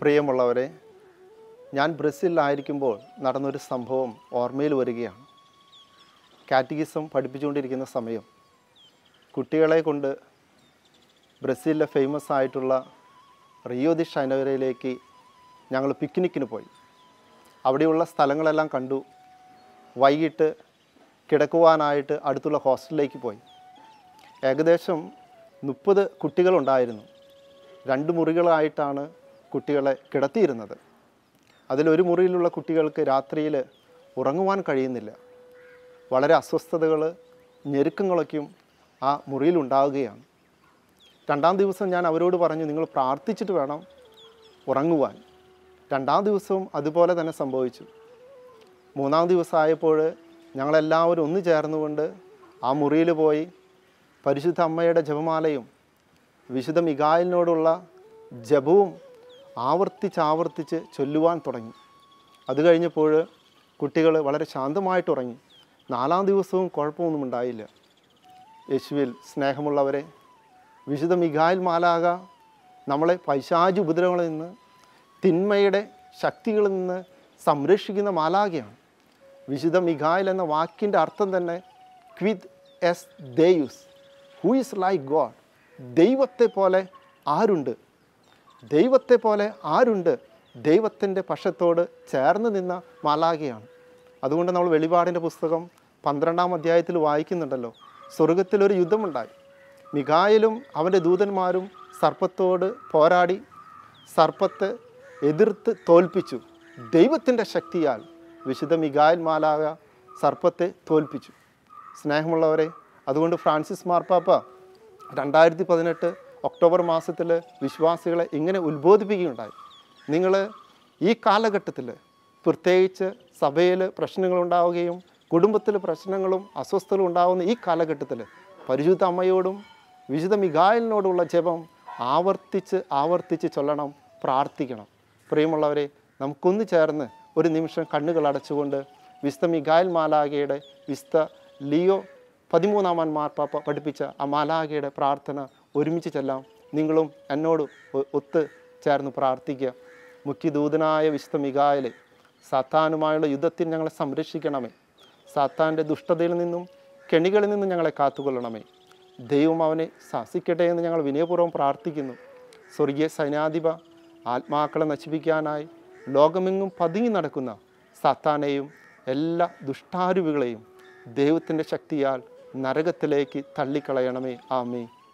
പ്രിയമുള്ളവരെ ഞാൻ ബ്രസീലിലായിരിക്കുമ്പോൾ നടന്നൊരു സംഭവം ഓർമ്മയിൽ വരികയാണ്. കാറ്റഗിസം പഠിപ്പിച്ചുകൊണ്ടിരിക്കുന്ന സമയം. കുട്ടികളെ കൊണ്ട് ബ്രസീലിലെ ഫേമസ് ആയിട്ടുള്ള റിയോ ദി ഷൈനവരയിലേക്ക് ഞങ്ങൾ പിക്നിക്കിന് പോയി. അവിടെയുള്ള സ്ഥലങ്ങളെല്ലാം കണ്ടു. വൈകിട്ട് കിടക്കുവാനായിട്ട് അടുത്തുള്ള ഹോസ്റ്റലിലേക്ക് പോയി. ഏകദേശം മുപ്പത് കുട്ടികളുണ്ടായിരുന്നു. രണ്ട് മുറികളായിട്ടാണ് കുട്ടികളെ കിടത്തിയിരുന്നത്. അതിലൊരു മുറിയിലുള്ള കുട്ടികൾക്ക് രാത്രിയിൽ ഉറങ്ങുവാൻ കഴിയുന്നില്ല. വളരെ അസ്വസ്ഥതകൾ ഞെരുക്കങ്ങളൊക്കെയും ആ മുറിയിലുണ്ടാവുകയാണ് രണ്ടാം ദിവസം ഞാൻ അവരോട് പറഞ്ഞു നിങ്ങൾ പ്രാർത്ഥിച്ചിട്ട് വേണം ഉറങ്ങുവാൻ. രണ്ടാം ദിവസവും അതുപോലെ തന്നെ സംഭവിച്ചു. മൂന്നാം ദിവസമായപ്പോൾ ഞങ്ങളെല്ലാവരും ഒന്ന് ചേർന്നുകൊണ്ട് ആ മുറിയിൽ പോയി പരിശുദ്ധ അമ്മയുടെ ജപമാലയും വിശുദ്ധ മികായലിനോടുള്ള ജപവും ആവർത്തിച്ച് ആവർത്തിച്ച് ചൊല്ലുവാൻ തുടങ്ങി. അത് കഴിഞ്ഞപ്പോൾ കുട്ടികൾ വളരെ ശാന്തമായിട്ട് ഉറങ്ങി. നാലാം ദിവസവും കുഴപ്പമൊന്നും ഉണ്ടായില്ല. യേശുവിൽ സ്നേഹമുള്ളവരെ വിശുദ്ധ മികായിൽ മാലാക നമ്മളെ പൈശാചി ഉപദ്രവങ്ങളിൽ നിന്ന് തിന്മയുടെ ശക്തികളിൽ നിന്ന് സംരക്ഷിക്കുന്ന മാലാകയാണ് വിശുദ്ധ മിഖായിൽ എന്ന വാക്കിന്റെ അർത്ഥം തന്നെ ക്വിത് എസ് ദേയുസ് ഹൂ ഇസ് ലൈക്ക് ഗോഡ് ദൈവത്തെ പോലെ ആരുണ്ട് ദൈവത്തെ പോലെ ആരുണ്ട്? ദൈവത്തിന്റെ പക്ഷത്തോട് ചേർന്ന് നിന്ന മാലാഖയാണ്. അതുകൊണ്ട് നമ്മൾ വെളിപാടിന്റെ പുസ്തകം പന്ത്രണ്ടാം അധ്യായത്തിൽ വായിക്കുന്നുണ്ടല്ലോ. സ്വർഗത്തിലൊരു യുദ്ധമുണ്ടായി. മിഖായലും അവന്റെ ദൂതന്മാരും സർപ്പത്തോട് പോരാടി സർപ്പത്തെ എതിർത്ത് തോൽപ്പിച്ചു. ദൈവത്തിന്റെ ശക്തിയാൽ വിശുദ്ധ മികായൽ മാലാക സർപ്പത്തെ തോൽപ്പിച്ചു. സ്നേഹമുള്ളവരെ അതുകൊണ്ട് ഫ്രാൻസിസ് മാർപ്പാപ്പ രണ്ടായിരത്തി പതിനെട്ട് ഒക്ടോബർ മാസത്തിൽ വിശ്വാസികളെ ഇങ്ങനെ ഉത്ബോധിപ്പിക്കുകയുണ്ടായി. നിങ്ങൾ ഈ കാലഘട്ടത്തിൽ പ്രത്യേകിച്ച് സഭയിൽ പ്രശ്നങ്ങളുണ്ടാവുകയും കുടുംബത്തിൽ പ്രശ്നങ്ങളും അസ്വസ്ഥതകളും ഉണ്ടാകുന്ന ഈ കാലഘട്ടത്തിൽ പരിശുദ്ധ അമ്മയോടും വിശുദ്ധ മിഗായലിനോടുള്ള ജപം ആവർത്തിച്ച് ആവർത്തിച്ച് ചൊല്ലണം പ്രാർത്ഥിക്കണം. പ്രിയമുള്ളവരെ നമുക്കൊന്ന് ചേർന്ന് ഒരു നിമിഷം കണ്ണുകൾ അടച്ചുകൊണ്ട് വിശുദ്ധ മിഗായൽ മാലാഖയുടെ വിശുദ്ധ ലിയോ പതിമൂന്നാമൻ മാർപ്പാപ്പ പഠിപ്പിച്ച ആ മാലാഖയുടെ പ്രാർത്ഥന ഒരുമിച്ച് ചെല്ലാം. നിങ്ങളും എന്നോട് ഒത്ത് ചേർന്ന് പ്രാർത്ഥിക്കുക മുഖ്യദൂതനായ വിശുദ്ധ മികായലെ സാത്താനുമായുള്ള യുദ്ധത്തിൽ ഞങ്ങളെ സംരക്ഷിക്കണമേ. സാത്താന്റെ ദുഷ്ടതയിൽ നിന്നും കെണികളിൽ നിന്നും ഞങ്ങളെ കാത്തുകൊള്ളണമേ. ദൈവം അവനെ ശാസിക്കട്ടെ എന്ന് ഞങ്ങൾ വിനയപൂർവം പ്രാർത്ഥിക്കുന്നു. സ്വർഗീയ സൈനാധിപ ആത്മാക്കളെ നശിപ്പിക്കാനായി ലോകമെങ്ങും പതുങ്ങി നടക്കുന്ന സാത്താനെയും എല്ലാ ദുഷ്ടാരുവികളെയും ദൈവത്തിന്റെ ശക്തിയാൽ നരകത്തിലേക്ക് തള്ളിക്കളയണമേ. ആമേ